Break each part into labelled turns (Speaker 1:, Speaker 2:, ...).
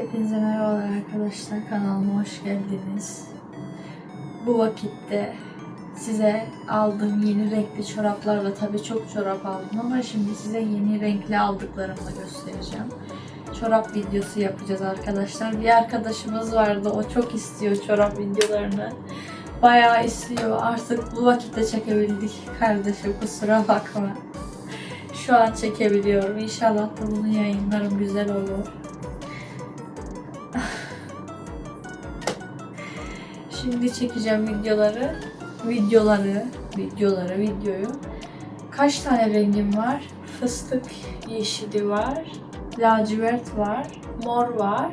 Speaker 1: Hepinize merhabalar arkadaşlar. Kanalıma hoş geldiniz. Bu vakitte size aldığım yeni renkli çoraplarla tabii çok çorap aldım ama şimdi size yeni renkli aldıklarımı göstereceğim. Çorap videosu yapacağız arkadaşlar. Bir arkadaşımız vardı. O çok istiyor çorap videolarını. Bayağı istiyor. Artık bu vakitte çekebildik. Kardeşim kusura bakma. Şu an çekebiliyorum. İnşallah da bunu yayınlarım güzel olur. Şimdi çekeceğim videoları. Videoları, videoları, videoyu. Kaç tane rengim var? Fıstık yeşili var. Lacivert var. Mor var.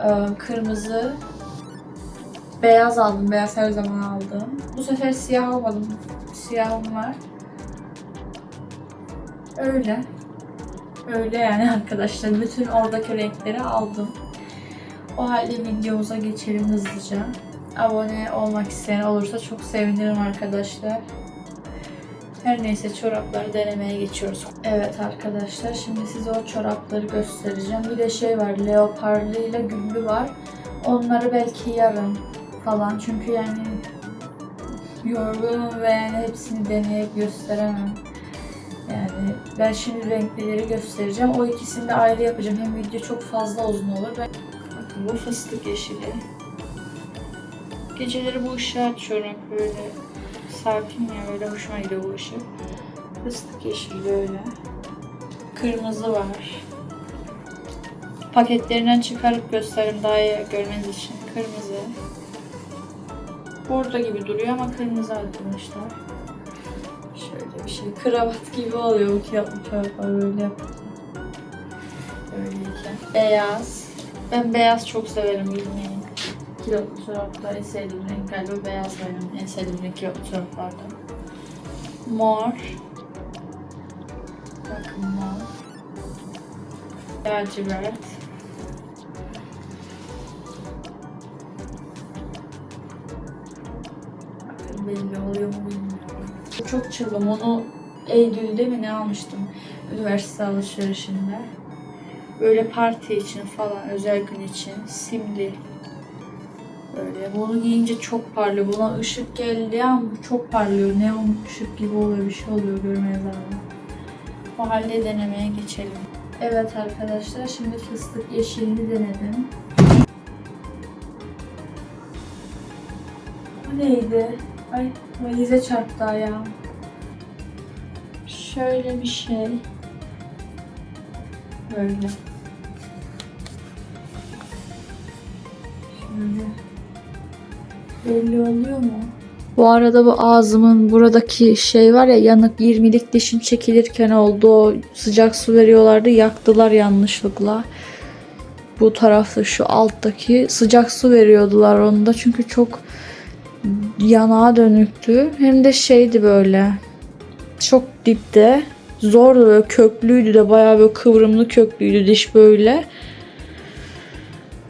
Speaker 1: Ee, Kırmızı. Beyaz aldım. Beyaz her zaman aldım. Bu sefer siyah almadım. Siyahım var. Öyle. Öyle yani arkadaşlar. Bütün oradaki renkleri aldım. O halde videomuza geçelim hızlıca. Abone olmak isteyen olursa çok sevinirim arkadaşlar. Her neyse çorapları denemeye geçiyoruz. Evet arkadaşlar şimdi size o çorapları göstereceğim. Bir de şey var leoparlı ile güllü var. Onları belki yarın falan çünkü yani yorgunum ve yani hepsini deneyip gösteremem. Yani ben şimdi renklileri göstereceğim. O ikisini de ayrı yapacağım. Hem video çok fazla uzun olur. Ben... Bu fıstık yeşili. Geceleri bu ışığı açıyorum böyle. Sakin ya böyle hoşuma gidiyor bu ışık. Fıstık yeşili böyle. Kırmızı var. Paketlerinden çıkarıp göstereyim daha iyi görmeniz için. Kırmızı. Bordo gibi duruyor ama kırmızı arkadaşlar. Şöyle bir şey. Kravat gibi oluyor bu kağıtlı çoraplar böyle yapınca. Öyleyken. Beyaz. Ben beyaz çok severim bilmeyin. Kilotlu çoraplar en sevdiğim renk galiba beyaz benim en sevdiğim renk kilotlu çoraplarda. Mor. Bakın mor. Lacivert. Belli oluyor mu bilmiyorum. Çok çılgın. Onu Eylül'de mi ne almıştım üniversite alışverişinde. Böyle parti için falan özel gün için simli. Böyle bunu giyince çok parlıyor. Buna ışık geldi ama çok parlıyor. Neon ışık gibi oluyor bir şey oluyor görmeye zaten. O halde denemeye geçelim. Evet arkadaşlar şimdi fıstık yeşilini denedim. Bu neydi? Ay valize çarptı ayağım. Şöyle bir şey. Böyle. Belli oluyor mu? Bu arada bu ağzımın buradaki şey var ya yanık 20'lik dişim çekilirken oldu. O sıcak su veriyorlardı. Yaktılar yanlışlıkla. Bu tarafta şu alttaki sıcak su veriyordular onda. Çünkü çok yanağa dönüktü. Hem de şeydi böyle. Çok dipte. Zordu böyle köklüydü de bayağı böyle kıvrımlı köklüydü diş böyle.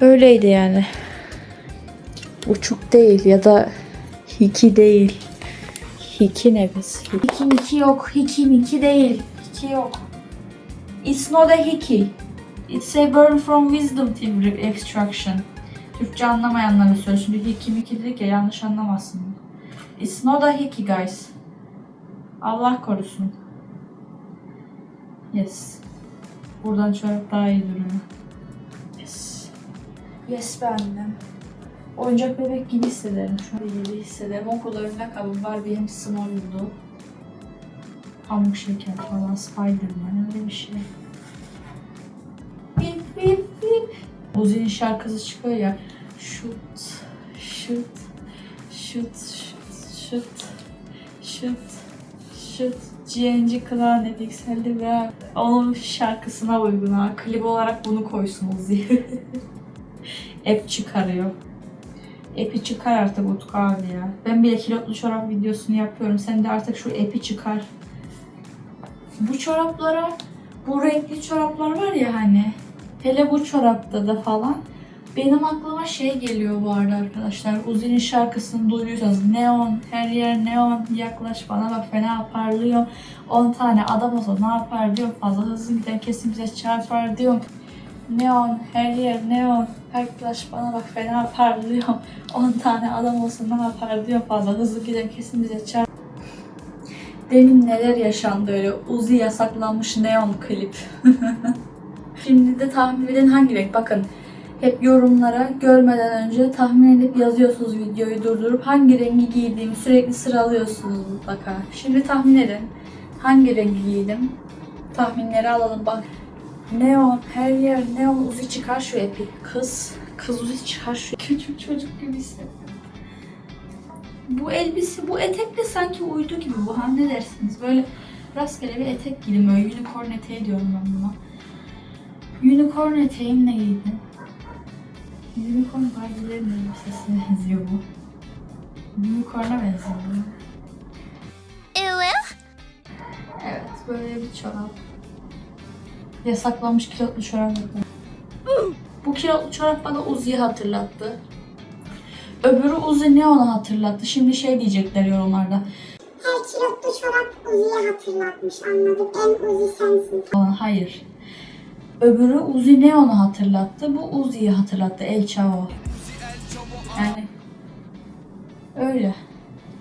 Speaker 1: Öyleydi yani. Uçuk değil ya da hiki değil. Hiki ne kız? Hiki miki yok. Hiki miki değil. Hiki yok. It's not a hiki. It's a burn from wisdom teeth extraction. Türkçe anlamayanlara söylüyorum. Şimdi hiki miki dedik ya yanlış anlamasın. It's not a hiki guys. Allah korusun. Yes. Buradan çorap daha iyi duruyor. Yes. Yes be annem. Oyuncak bebek gibi hissederim. Şu an iyi hissederim. Okulda örnek kabım var. Benim small'du. Pamuk şeker falan. Spiderman öyle bir şey. Bip bip bip. Uzi'nin şarkısı çıkıyor ya. Shoot, shoot, shoot, shoot, shoot, shoot. GNG Clan Edixel'de ve onun şarkısına uygun ha. Klip olarak bunu koysun Uzi. App çıkarıyor. App'i çıkar artık Utku abi ya. Ben bile kilotlu çorap videosunu yapıyorum. Sen de artık şu app'i çıkar. Bu çoraplara, bu renkli çoraplar var ya hani. Hele bu çorapta da falan. Benim aklıma şey geliyor bu arada arkadaşlar. Uzi'nin şarkısını duyuyorsanız neon, her yer neon, yaklaş bana bak fena parlıyor. 10 tane adam olsa ne yapar diyor. Fazla hızlı giden kesin bize çarpar diyor. Neon, her yer neon. Arkadaş bana bak fena parlıyor. 10 tane adam olsun bana parlıyor fazla. Hızlı giden kesin bize çarp. Demin neler yaşandı öyle. Uzi yasaklanmış neon klip. Şimdi de tahmin edin hangi renk? Bakın hep yorumlara görmeden önce tahmin edip yazıyorsunuz videoyu durdurup hangi rengi giydiğimi sürekli sıralıyorsunuz mutlaka. Şimdi tahmin edin. Hangi rengi giydim? Tahminleri alalım bak. Neon, her yer neon uzi çıkar şu epi. Kız, kız uzi çıkar şu. Küçük çocuk gibi hissediyorum. Bu elbise, bu etek de sanki uydu gibi bu. Ha ne dersiniz? Böyle rastgele bir etek giydim. Böyle unicorn eteği diyorum ben buna. Unicorn eteğim ne giydim? Unicorn Barbie'lerin elbisesine benziyor bu. Unicorn'a benziyor bu. Evet, böyle bir çorap. Yasaklanmış kilotlu çorap. Bu kilotlu çorap bana Uzi'yi hatırlattı. Öbürü Uzi ne onu hatırlattı? Şimdi şey diyecekler yorumlarda.
Speaker 2: Her kilotlu çorap Uzi'ye hatırlatmış anladım. En Uzi sensin.
Speaker 1: Hayır. Öbürü Uzi ne onu hatırlattı? Bu Uzi'yi hatırlattı. El Chavo. Yani öyle.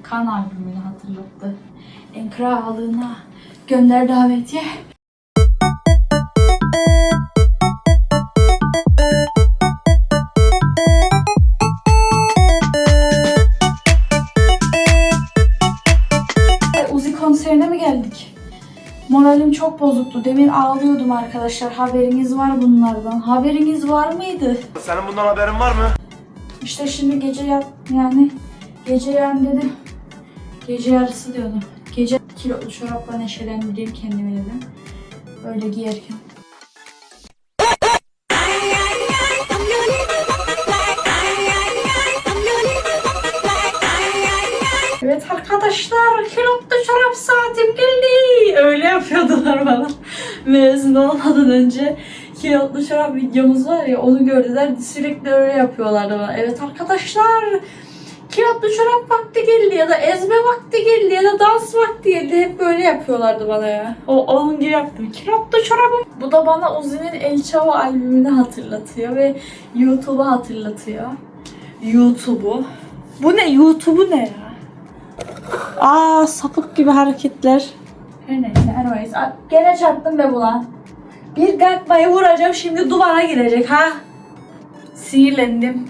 Speaker 1: Kan albümünü hatırlattı. En krallığına gönder davetiye. Çok bozuktu. Demin ağlıyordum arkadaşlar. Haberiniz var bunlardan. Haberiniz var mıydı?
Speaker 3: Senin bundan haberin var mı?
Speaker 1: İşte şimdi gece yat yani gece yarın dedim. Gece yarısı diyordum. Gece kilolu çorapla neşelendireyim kendimi dedim. Öyle giyerken. Yapıyordular bana. Mezun olmadan önce kilotlu çorap videomuz var ya onu gördüler sürekli öyle yapıyorlardı bana. Evet arkadaşlar kilotlu çorap vakti geldi ya da ezme vakti geldi ya da dans vakti geldi. Hep böyle yapıyorlardı bana ya. O onun gibi yaptım. Kilotlu çorabım. Bu da bana Uzi'nin El Chavo albümünü hatırlatıyor ve YouTube'u hatırlatıyor. YouTube'u. Bu ne? YouTube'u ne ya? Aa sapık gibi hareketler. Her neyse anyways. Aa, Gene çarptım be bulan. Bir gakmayı vuracağım şimdi duvara girecek ha. Sinirlendim.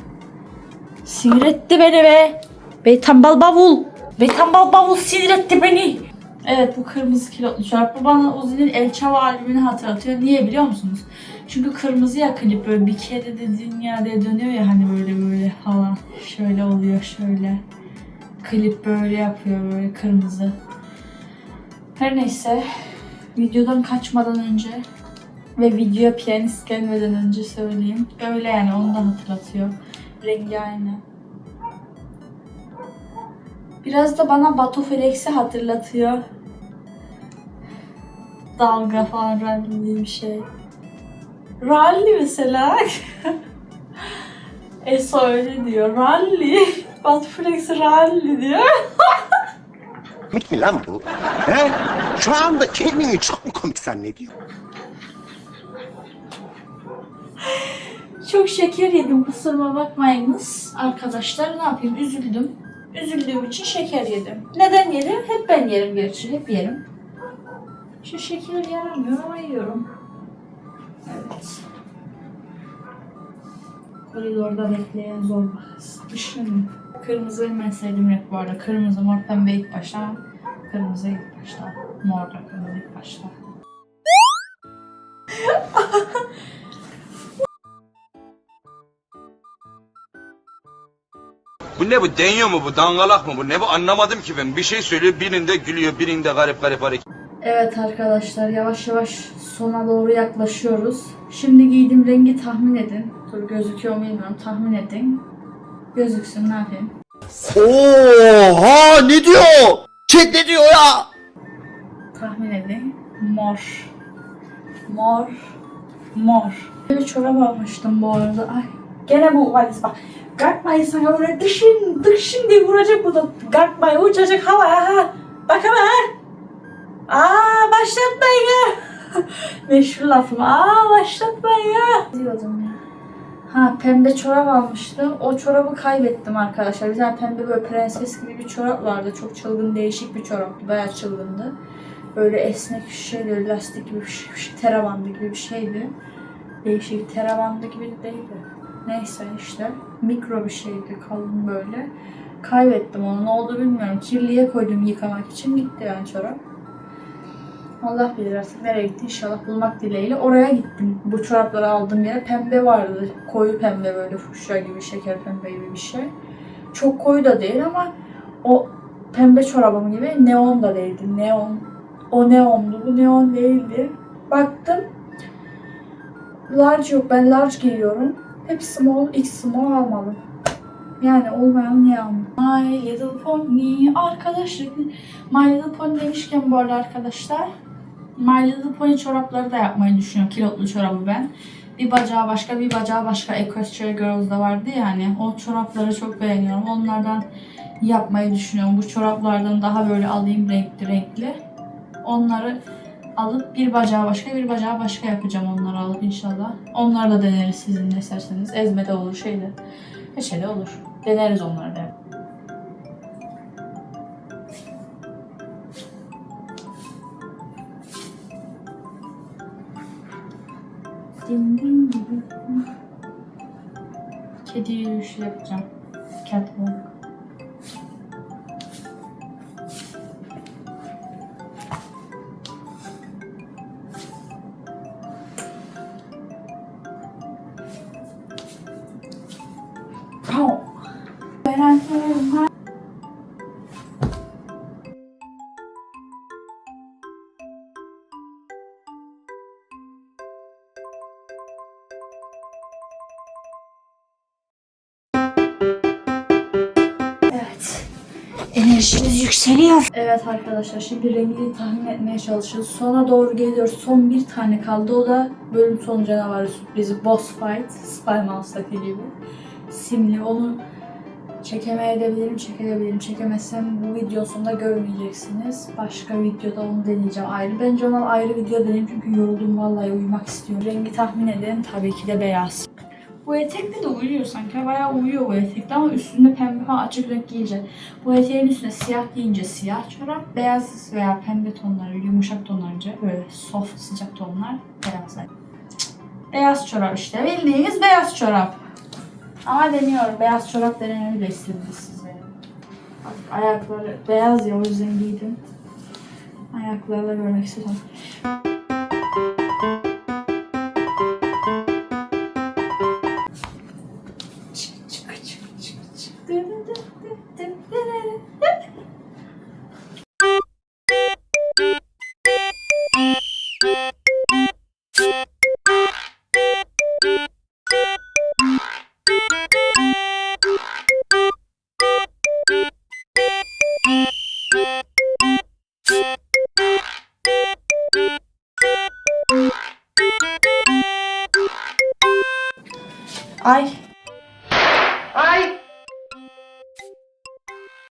Speaker 1: Sinir etti beni be. Beytambal bavul. Beytambal bavul sinir etti beni. Evet bu kırmızı kilotlu çorap. Bu bana Uzi'nin El Chavo albümünü hatırlatıyor. Niye biliyor musunuz? Çünkü kırmızı ya böyle bir kere de dünyada dönüyor ya hani böyle böyle falan. Şöyle oluyor şöyle. Klip böyle yapıyor böyle kırmızı. Her neyse videodan kaçmadan önce ve videoya piyanist gelmeden önce söyleyeyim. Öyle yani onu da hatırlatıyor. Rengi aynı. Biraz da bana Batu Flex'i hatırlatıyor. Dalga falan rally diye bir şey. Rally mesela. Eso öyle diyor. Rally. Batu Flex rally diyor.
Speaker 4: Komik mi lan bu? He? Şu anda kendini çok mu komik zannediyor?
Speaker 1: Çok şeker yedim kusuruma bakmayınız. Arkadaşlar ne yapayım üzüldüm. Üzüldüğüm için şeker yedim. Neden yedim? Hep ben yerim gerçi. Hep yerim. Şu şeker yaramıyor ama yiyorum. Evet. Koridorda bekleyen zor kız. Kırmızı en sevdiğim renk bu arada. Kırmızı, mor, pembe ilk başta kırmızı ilk başta. Mor da kırmızı ilk başta.
Speaker 3: Bu ne bu deniyor mu bu dangalak mı bu ne bu anlamadım ki ben bir şey söylüyor birinde gülüyor birinde garip garip hareket.
Speaker 1: Evet arkadaşlar yavaş yavaş sona doğru yaklaşıyoruz. Şimdi giydiğim rengi tahmin edin. Dur gözüküyor mu bilmiyorum tahmin edin. Gözüksün ne yapayım.
Speaker 4: Oha ne diyor? Chat ne diyor ya?
Speaker 1: Tahmin edin. Mor. Mor. Mor. Bir çorap almıştım bu arada. Ay. Gene bu valiz bak. Kalkmayın sana böyle dışın dışın diye vuracak bu da. Kalkmayın uçacak havaya ha. Bak ama ha. Aa başlatmayın ha. Meşhur lafım. Aa başlatma ya. Diyordum ya. Ha pembe çorap almıştım. O çorabı kaybettim arkadaşlar. Bir tane pembe böyle prenses gibi bir çorap vardı. Çok çılgın değişik bir çoraptı. Bayağı çılgındı. Böyle esnek şeydi. Lastik gibi bir şey. şey, gibi bir şeydi. Değişik tera bandı gibi de değildi. Neyse işte. Mikro bir şeydi. Kalın böyle. Kaybettim onu. Ne oldu bilmiyorum. Kirliye koydum yıkamak için. Gitti yani çorap. Allah bilir artık nereye gitti inşallah bulmak dileğiyle. Oraya gittim. Bu çorapları aldığım yere pembe vardı. Koyu pembe böyle fuşya gibi, şeker pembe gibi bir şey. Çok koyu da değil ama o pembe çorabım gibi neon da değildi. Neon. O neondu. Bu neon değildi. Baktım. Large yok. Ben large giyiyorum. Hep small, x small almadım. Yani olmayan ne aldım? My Little Pony arkadaşlık. My Little Pony demişken bu arada arkadaşlar My Little Pony çorapları da yapmayı düşünüyorum. Kilotlu çorabı ben. Bir bacağı başka, bir bacağı başka Equestria Girls'da vardı yani. O çorapları çok beğeniyorum. Onlardan yapmayı düşünüyorum. Bu çoraplardan daha böyle alayım renkli renkli. Onları alıp bir bacağı başka, bir bacağı başka yapacağım onları alıp inşallah. Onları da deneriz sizin de isterseniz. Ezme de olur, şeyde. Her şeyde olur. Deneriz onları da. Kedi yürüyüşü yapacağım. Catwalk. Enerjimiz yükseliyor. Evet arkadaşlar şimdi rengini tahmin etmeye çalışıyoruz. Sona doğru geliyoruz. Son bir tane kaldı. O da bölüm sonu canavarı sürprizi. Boss fight. Spy Mouse'daki gibi. Simli. Onu çekemeye edebilirim, çekebilirim. Çekemezsem bu video sonunda görmeyeceksiniz. Başka videoda onu deneyeceğim ayrı. Bence ona ayrı video deneyim çünkü yoruldum vallahi uyumak istiyorum. Rengi tahmin edin. Tabii ki de beyaz. Bu etekle de uyuyor sanki. Bayağı uyuyor bu etekle ama üstünde pembe falan açık renk giyince. Bu eteğin üstüne siyah giyince siyah çorap, beyaz veya pembe tonları, yumuşak tonlarınca böyle soft sıcak tonlar beyazlar. Beyaz çorap işte. Bildiğiniz beyaz çorap. Ama deniyorum. Beyaz çorap denememi de istediniz siz Ayakları beyaz ya o yüzden giydim. Ayaklarla görmek istedim. Ay